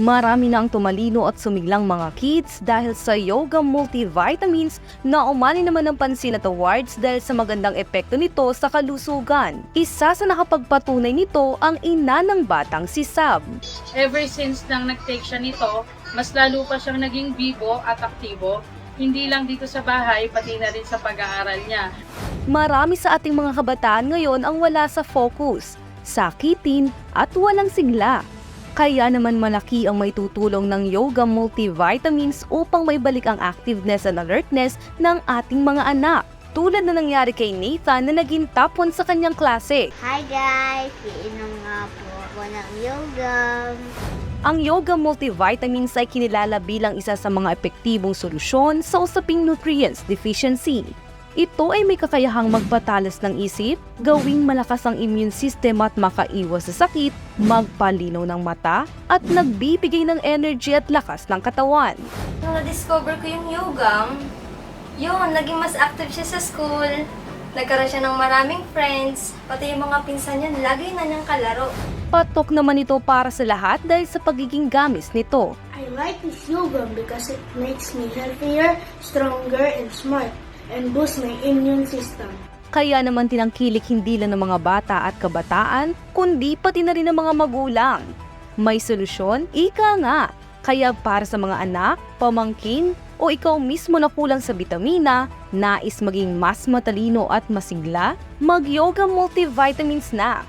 Marami na ang tumalino at sumiglang mga kids dahil sa yoga multivitamins na umani naman ng pansin at awards dahil sa magandang epekto nito sa kalusugan. Isa sa nakapagpatunay nito ang ina ng batang si Sab. Ever since nang nag-take siya nito, mas lalo pa siyang naging bibo at aktibo. Hindi lang dito sa bahay, pati na rin sa pag-aaral niya. Marami sa ating mga kabataan ngayon ang wala sa focus, sakitin at walang sigla. Kaya naman malaki ang may tutulong ng yoga multivitamins upang may balik ang activeness and alertness ng ating mga anak. Tulad na nangyari kay Nathan na naging top 1 sa kanyang klase. Hi guys! Iinom nga po ako ng yoga. Ang yoga multivitamins ay kinilala bilang isa sa mga epektibong solusyon sa usaping nutrients deficiency. Ito ay may kakayahang magpatalas ng isip, gawing malakas ang immune system at makaiwas sa sakit, magpalinaw ng mata, at nagbibigay ng energy at lakas ng katawan. Nung na-discover ko yung yoga, yun, naging mas active siya sa school. Nagkaroon siya ng maraming friends. Pati yung mga pinsan niya, lagi na niyang kalaro. Patok naman ito para sa lahat dahil sa pagiging gamis nito. I like this yoga because it makes me healthier, stronger, and smart, and boosts my immune system. Kaya naman tinangkilik hindi lang ng mga bata at kabataan, kundi pati na rin ng mga magulang. May solusyon? Ika nga! Kaya para sa mga anak, pamangkin, o ikaw mismo na kulang sa bitamina, nais maging mas matalino at masigla, mag-yoga multivitamins na.